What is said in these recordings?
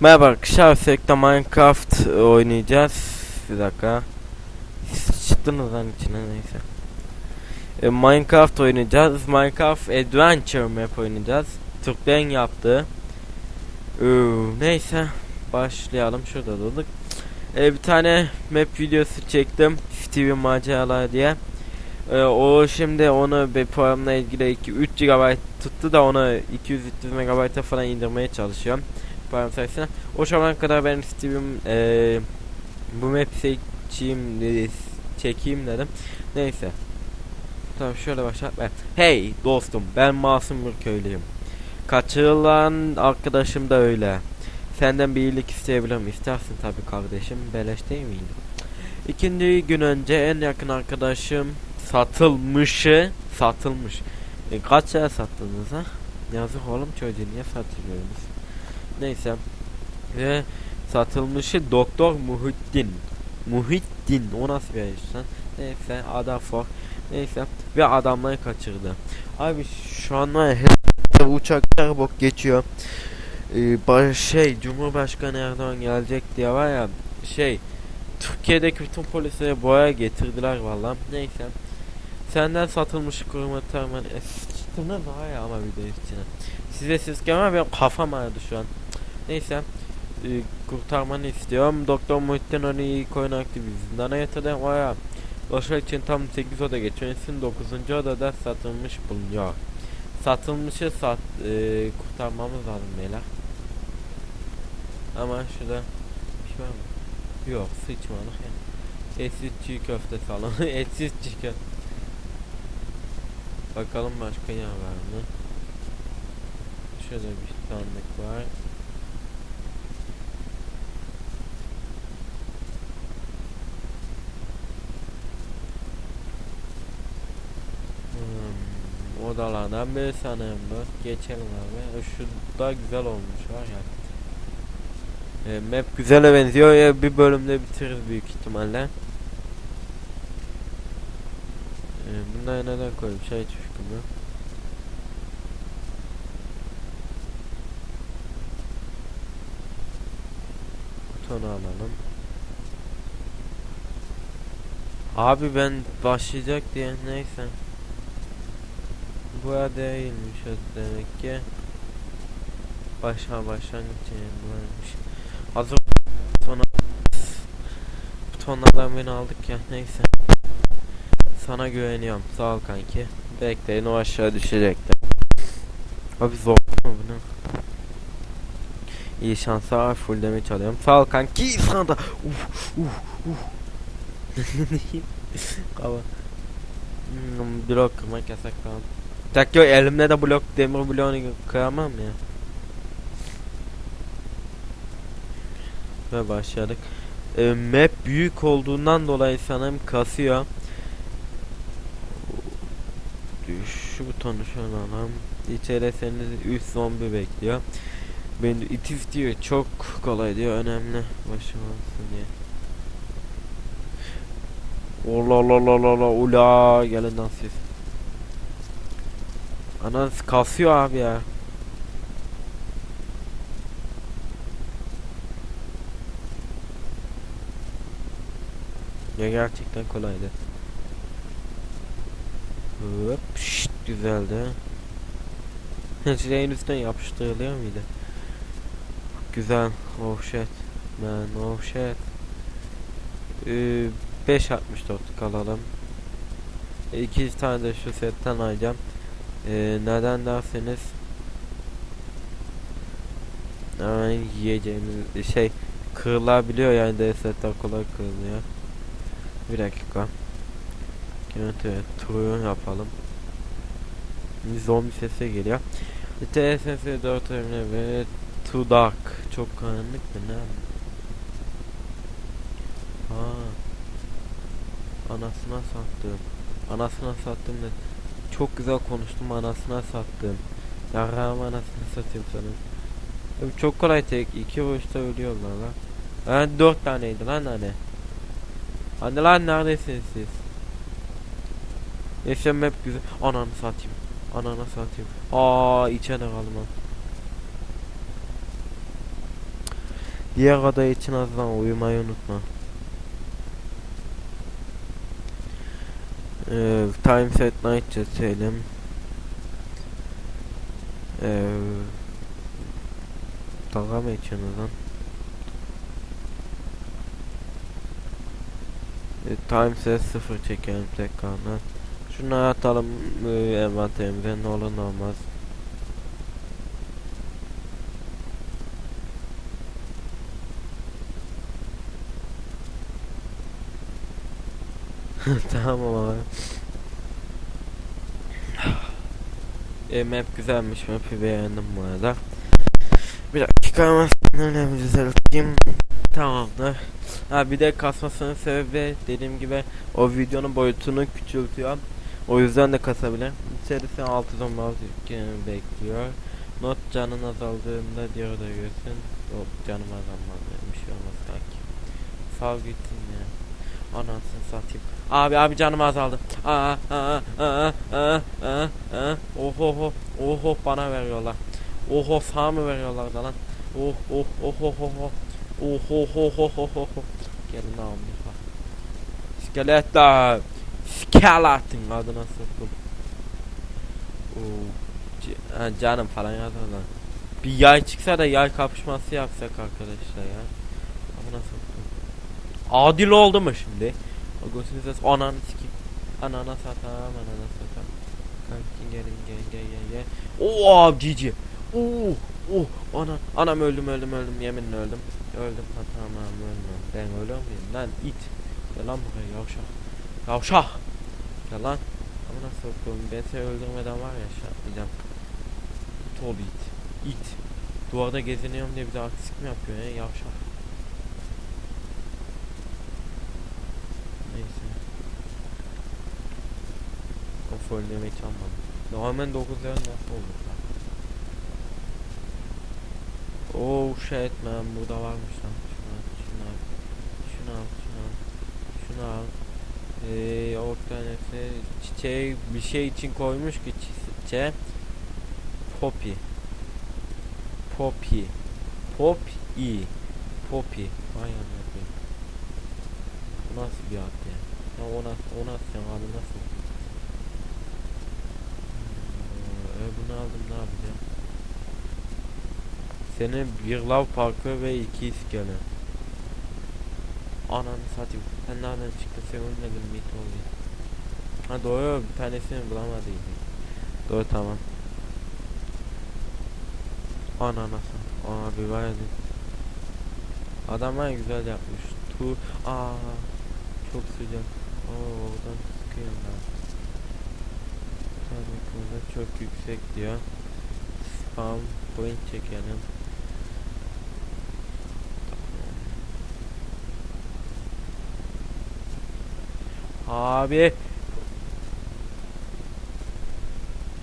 Merhaba arkadaşlar, sürekli Minecraft oynayacağız. Bir dakika. Siz Çıktınız lan içine neyse. E, Minecraft oynayacağız. Minecraft Adventure Map oynayacağız. Türklerin yaptığı. Ee, neyse. Başlayalım. Şurada durduk. E, bir tane map videosu çektim. Steven Maceralar diye. E, o şimdi onu bir programla ilgili 2 3 GB tuttu da onu 200-300 MB'a falan indirmeye çalışıyorum param sayesinde. O zamana kadar ben Steve'im eee bu map seçeyim çekeyim dedim. Neyse. Tamam şöyle başla. Ben. Hey dostum ben masum bir köylüyüm. Kaçırılan arkadaşım da öyle. Senden bir iyilik isteyebilirim. İstersin tabi kardeşim. Beleş değil miydi? İkinci gün önce en yakın arkadaşım satılmışı satılmış. E, kaç lira sattınız ha? Yazık oğlum çocuğu niye satıyorsunuz? Neyse. Ve satılmışı Doktor Muhittin. Muhittin o nasıl bir iş lan? Neyse Adafor. Neyse ve adamları kaçırdı. Abi şu an var uçaklar bok geçiyor. Ee, şey Cumhurbaşkanı Erdoğan gelecek diye var ya şey Türkiye'deki bütün polislere boya getirdiler vallahi. Neyse. Senden satılmış kuruma tamamen Sıçtınız var ya ama bir de içine. Size siz gelme benim kafam ağrıdı şu an. Neyse. E, kurtarmanı istiyorum. Doktor Muhittin onu iyi koyun aktif zindana yatırdı. Vaya. Ulaşmak için tam 8 oda geçiyor. Sizin 9. odada satılmış bulunuyor. Satılmışı sat e, kurtarmamız lazım beyler. Ama şurada bir şey var mı? Yok sıçmalık ya. Etsiz çiğ köfte salonu. Etsiz çiğ köfte. Bakalım başka yer var mı? Şurada bir sandık var. Hmm, odalardan biri sanırım bu. Geçelim abi. E, Şu da güzel olmuş var ya. E, map güzele benziyor ya bir bölümde bitiririz büyük ihtimalle. E, bunları neden koyayım? Şey çıkıyor mu? Butonu alalım. Abi ben başlayacak diye neyse. Bu değilmiş o demek ki. Başa başlangıç varmış. Hazır sonra butonlardan beni aldık ya neyse. Sana güveniyorum sağ ol kanki. Bekleyin o aşağı düşecekti. Abi zor mu bunu? İyi şanslar full damage alıyorum. Sağ ol kanki sana da. Uf uf uf. Kava. Hmm, blok kırmak yasak tamam. Tak yok elimde de blok demir bloğunu kıramam ya. Ve başladık. E, map büyük olduğundan dolayı sanırım kasıyor. Şu butonu şöyle alalım. İçerisinde 3 zombi bekliyor. Ben itif diyor çok kolay diyor önemli başım olsun diye. Allah Allah Allah Allah ula gelin lan siz. Anan kasıyor abi ya. Ya gerçekten kolaydı. Hop şşt güzeldi. Şeyin üstüne yapıştırılıyor muydu? Güzel. Oh shit. Man oh shit. Ee, 5.64 kalalım. E, İki tane de şu setten alacağım. Ee, neden derseniz Hemen yiyeceğimiz şey kırılabiliyor yani DS'ler kolay kırılıyor. Bir dakika. Görüntü turu yapalım. Zombi sesi geliyor. TSS 4 önemli ve Too Dark. Çok karanlık mı ne? Ha. Anasına sattım. Anasına sattım da çok güzel konuştum anasına sattım. Yarrağım anasını satayım sana. Abi çok kolay tek iki vuruşta ölüyorlar lan. Ha dört taneydi lan hani. Hani lan neredesiniz siz? Yaşam hep güzel. Ananı satayım. Ananı satayım. Aa içeride kaldım lan. Diğer oda için azdan uyumayı unutma. Ee, time set night çizelim. Ee, dalga mı geçiyorsunuz lan? Ee, time set 0 çekelim tekrardan. Şunu atalım e, envanterimize ne olur ne olmaz. tamam abi. E, map güzelmiş map'i beğendim bu arada. Bir dakika ama önemli düzelteyim. Tamamdır. Ha bir de kasmasının sebebi dediğim gibi o videonun boyutunu küçültüyor. O yüzden de kasabilir. İçerisi 6 zombi bekliyor. Not canın azaldığında diyor da görsün. Yok canım azalmaz. Bir şey olmaz kanki. Sağ gitsin ya. Anasını satayım. Abi abi canım azaldı. Oh oh oh. Oh oh bana veriyorlar. Oh oh sağ mı veriyorlar da lan? Oh oh oh oh oh oh. Oh oh oh oh oh oh oh. Gelin abi. İskeletler. Skeletin adına ha, canım falan yazar lan. Bir yay çıksa da yay kapışması yapsak arkadaşlar ya. Adil oldu mu şimdi? O gözünüze s- ananı sikeyim. Anana satam, anana satam. Kanki gelin gel gel gel gel. Oo cici. Oo oh ana anam öldüm öldüm öldüm yeminle öldüm. Öldüm ha tamam öldüm. Ben ölüyor muyum lan it. Gel lan buraya yavşak. Yavşak. Gel lan. Amına soktum. Ben seni öldürmeden var ya şey yapmayacağım. İt ol it. İt. Duvarda geziniyorum diye bize artistik mi yapıyor ya yavşak. Neyse. O fullemeyi çalmadım. Daha hemen 9 level nasıl olur lan? Oh shit man burada varmış lan. Şunu al, şunu al. Şunu al, şunu al. Şunu al. Eee o tanesi çiçeği bir şey için koymuş ki çiçeğe. Poppy. Poppy. Pop i. Poppy. Vay anasını. Nasıl bir ad ya? Ya o nasıl, o nasıl ya adı nasıl? Hmm, e bunu aldım ne yapacağım? Senin bir lav parkı ve iki iskele. Ananı satayım. Sen nereden çıktın? Sen ölmedin mi? Oldu. Ha doğru bir tanesini bulamadıydık. Doğru tamam. Ananası. Abi var ya. Adam var güzel yapmış. Tu aa çok sıcak. Oo oradan sıkıyorum ben. Burada çok yüksek diyor. Spam point çekelim. Abi.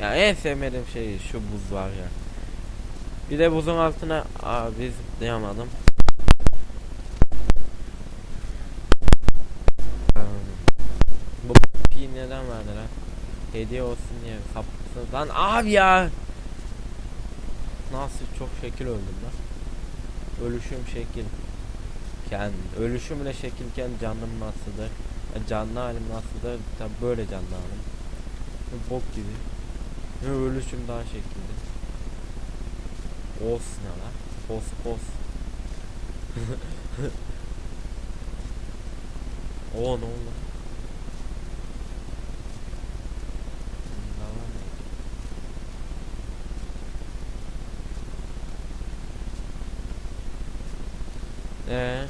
Ya en sevmediğim şey şu buz var ya. Bir de buzun altına abi zıplayamadım. Bu pi neden verdi lan? Hediye olsun diye kapısı. Lan abi ya. Nasıl çok şekil öldüm lan. Ölüşüm şekil. Ken, ölüşümle şekilken canım nasıldır? Ya canlı halim nasıldır? Tabi böyle canlı halim. Bok gibi. Ölüşüm daha şekilli. Os ne lan? Pos pos. Oo ne oldu? Hmm, daha var ne? Ee.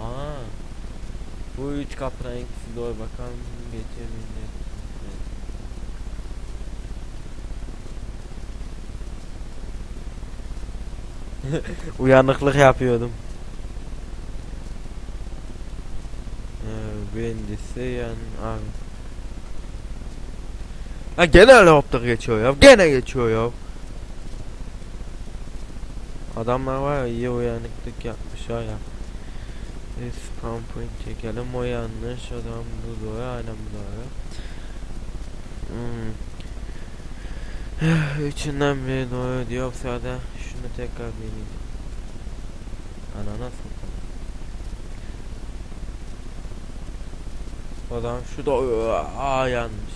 Aa. Bu üç kapıdan ikisi doğru bakalım geçebilecek. Uyanıklık yapıyordum. Ee, birincisi yani abi. Ha gene helikopter geçiyor ya. Gene geçiyor ya. Adamlar var ya iyi uyanıklık yapmışlar ya. E, spam point çekelim o yanlış adam bu doğru aynen bu doğru. Hmm. Üçünden biri doğru diyor yoksa şunu tekrar deneyeceğim. Ananas mı? O zaman şu da aa yanlış.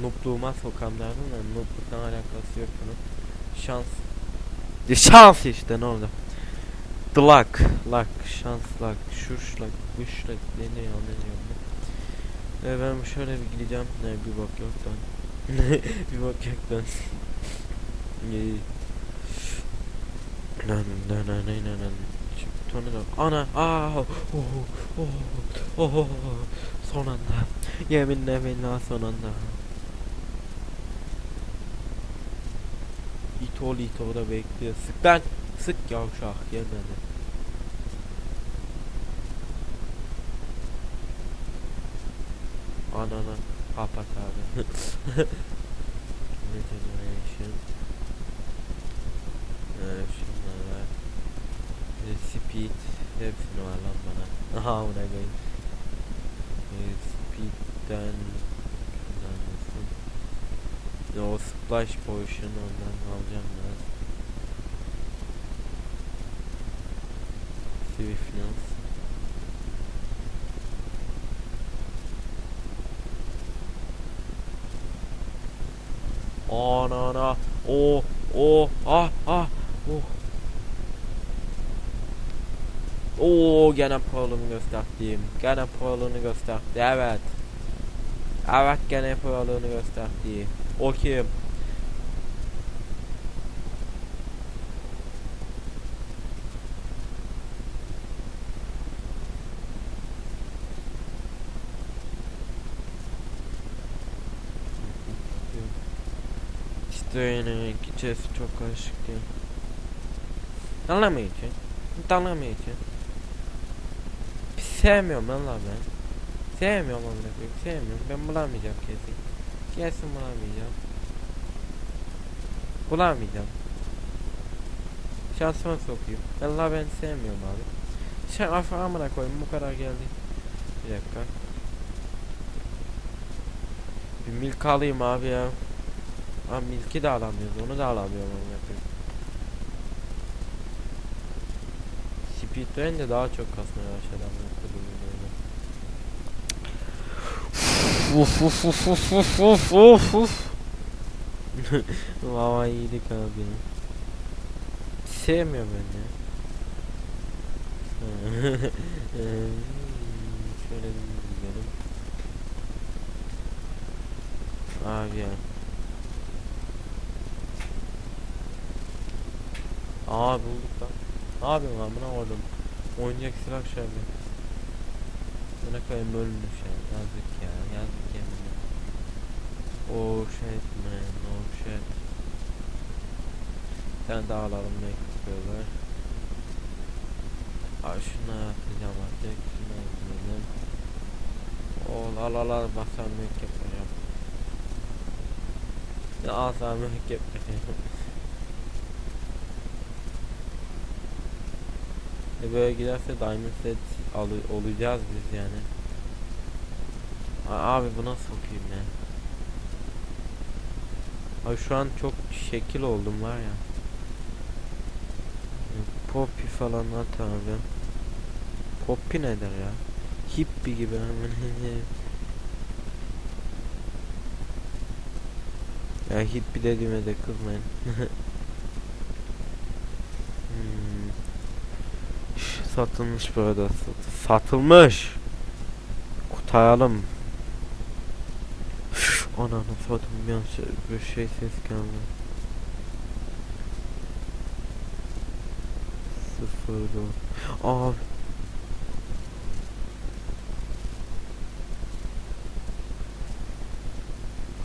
Nupluğuma sokan derdim de nupluktan alakası yok bunun. Şans. Ya şans işte ne oldu? The luck, luck, şans, luck, şuş, luck, buş, luck, deniyor, deniyor. Ve ben şöyle bir gideceğim. Ne bir bak yok lan. bir bak yok lan. İyi. Lan lan lan lan lan lan. Şu Tonu da. Ana. Aa. Oh. Oh. Oh. oh. Son anda. Yeminle billah son anda. İtol İtol da bekliyor. Sık ben. Sık yavşak gelmedi. Anana kapat abi. Regeneration. Ee, şunlara. Ee, speed. Hepsini var lan bana. Aha ona koyayım. Ee, speed'den şundan nasıl? O splash potion ondan alacağım biraz. Swiftness. Anana. O. O. Ah. Ah. Oh. Oo gene Paul'unu gösterdim. Gene Paul'unu gösterdi. Evet. Evet gene Paul'unu gösterdi. O kim? Yine gideceğiz çok karışık değil. Anlamayacak. Anlamayacak. Sevmiyorum lan ben. Sevmiyorum amına koyayım. Sevmiyorum. Ben bulamayacağım kesin. Kesin bulamayacağım. Bulamayacağım. Şansıma sokayım. Allah ben sevmiyorum abi. Sen afa amına koyayım bu kadar geldi. Bir dakika. Bir milk alayım abi ya. Abi milki de alamıyoruz. Onu da alamıyorum koyayım. Speedrun de daha çok kasmaya başladı. Uf uf uf uf uf uf uf uf. Valla iyiydik abi. Sevmiyorum ben ya. Şöyle bir gidelim. Abi ya. Aa bulduk lan. Ne yapıyorsun lan buna oğlum? Oyuncak silah şöyle. Buna koyayım ölmüş ya. Yazık ya. Yazık ya. Oh shit man. Oh shit. Sen de alalım mektubu. Aa şuna atacağım artık. Şuna atlayalım. Ol al al al basar mürekkep yapacağım. Ya asla mürekkep yapacağım. E böyle giderse diamond set olacağız biz yani. A- Abi bu nasıl okuyayım ya? Abi şu an çok şekil oldum var ya. Poppy falan at abi. Poppy nedir ya? Hippie gibi hemen. ya hippie dediğime de kızmayın. hmm. Şş, Satılmış bu arada. Sat- Satılmış. Kurtaralım. Ananı satayım bir an şey, bir şey ses geldi. Sıfır dört. Abi.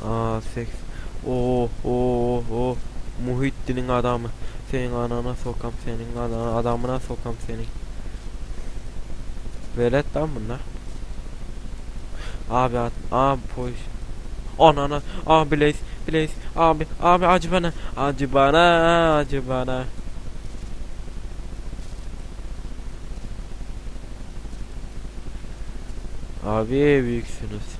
Aa seks. Oo oo oo. Muhittin'in adamı. Senin anana sokam senin adamına sokam senin. Velet lan bunlar. Abi at, abi poş. Anana, abi Blaze, Blaze, abi, abi acı bana, acı bana, acı bana. Abi büyüksünüz.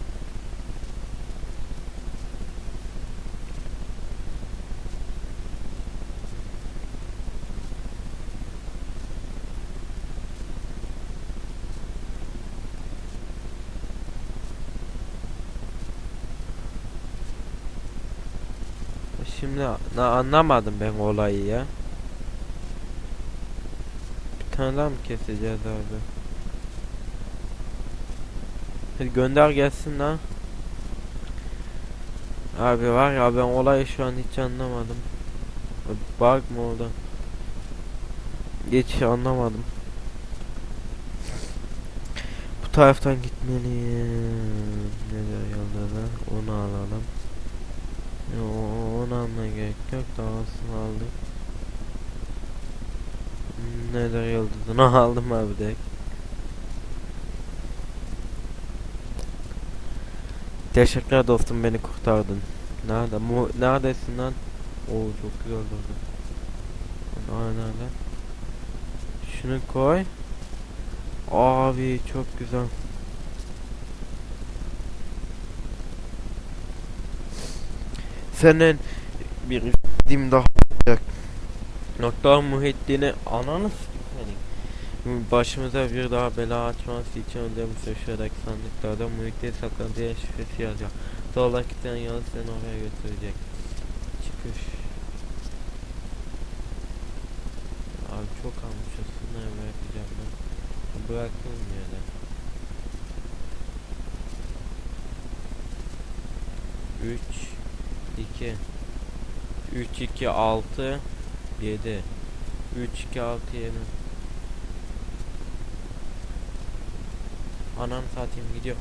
Şimdi anlamadım ben olayı ya. Bir tane daha mı keseceğiz abi? Hadi gönder gelsin lan. Abi var ya ben olayı şu an hiç anlamadım. Bug mı orada? Hiç anlamadım. Bu taraftan gitmeliyim. Neler yolda da onu alalım. Yo, almaya gerek yok. Davasını aldık. Neler yıldızını aldım abi direkt. Teşekkürler dostum beni kurtardın. Nerede? Mu neredesin lan? Oo çok güzel oldu. Aa nerede? Şunu koy. Abi çok güzel. Senin bir dim daha olacak. Doktor Muhittin'i ananı senin. Başımıza bir daha bela açması için ödemiz aşağıdaki sandıklarda Muhittin saklandığı şifresi yazıyor. Soldaki giden yol seni oraya götürecek. Çıkış. Abi çok almışız. Şunları bırakacağım ben. Bırakılmıyor da. 3 2 3 2 6 7 3 2 6 7 Anam satayım gidiyor.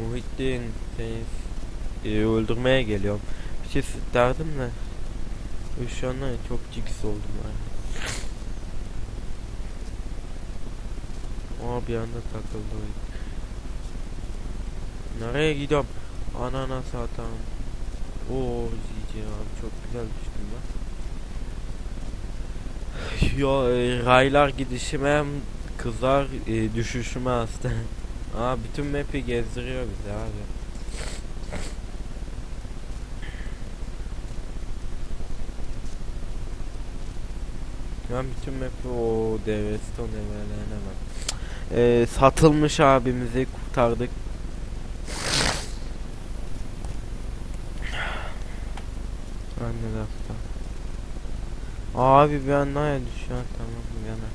Muhittin seni e, öldürmeye geliyorum. Bir şey derdim de şu anda çok ciks oldum yani. Aa bir anda takıldı. Nereye gidiyorum? Anana satan. Oo abi çok güzel düştüm ben. Yo e, raylar gidişime kızlar e, düşüşüme hasta. Aa bütün map'i gezdiriyor bizi abi. Ben bütün map'i o devreston develerine bak. Ee, satılmış abimizi kurtardık. Anne lafta. Abi ben naya düşüyor tamam yana.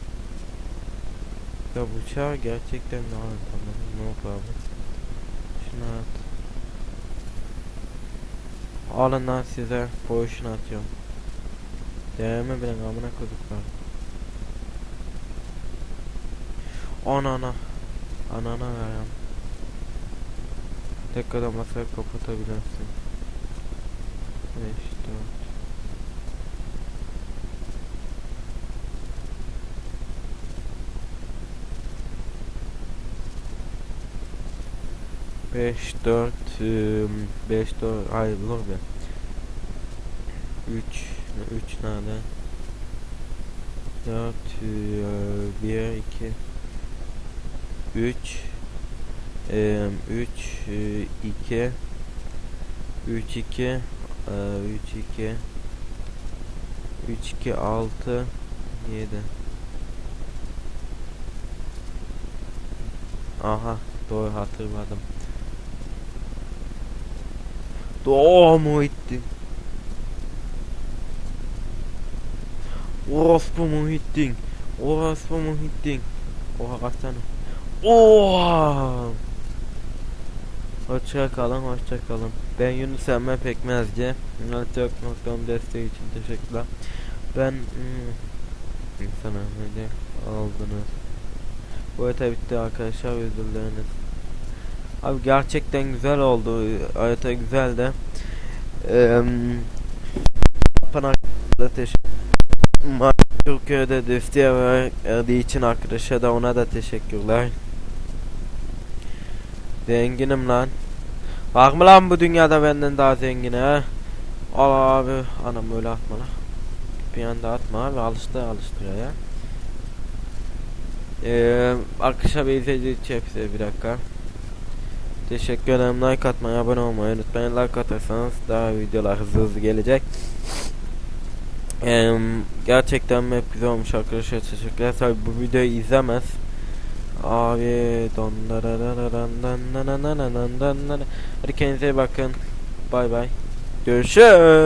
Ya bu çağ gerçekten daha tamam no problem. Şunu at. Alın lan size potion atıyorum. Değerme bile amına koduklar. Anana. Anana verem. Tek adam masaya kapatabilirsin. 5 4 5 4 5 4 hayır olur be. 3 3 nerede 4 1 2 3 3 2 3 2 3 2 3 2 6 7 Aha doğru hatırladım. Doğu Muhittin. Orospu Muhittin. Orospu Muhittin. Oha kaç tane. Oha. Hoşça kalın, hoşça kalın. Ben Yunus Emre Pekmezci. Network.com desteği için teşekkürler. Ben hmm, sana hadi aldınız. Bu harita bitti arkadaşlar özür dileriniz. Abi gerçekten güzel oldu. Harita güzel de. Eee da teşekkür Türkiye'de desteği verdiği için arkadaşa da ona da teşekkürler. Zenginim lan. Var mı lan bu dünyada benden daha zengin ha? Al abi. Anam öyle atma lan. Bir anda atma abi. Alıştı alıştırıyor ya. Ee, arkadaşlar bir izleyici hepsi bir dakika. Teşekkür ederim. Like atmayı, abone olmayı unutmayın. Like atarsanız daha videolar hızlı hızlı gelecek. Ee, gerçekten hep güzel olmuş arkadaşlar. Teşekkürler. Tabi bu videoyu izlemez. Abi don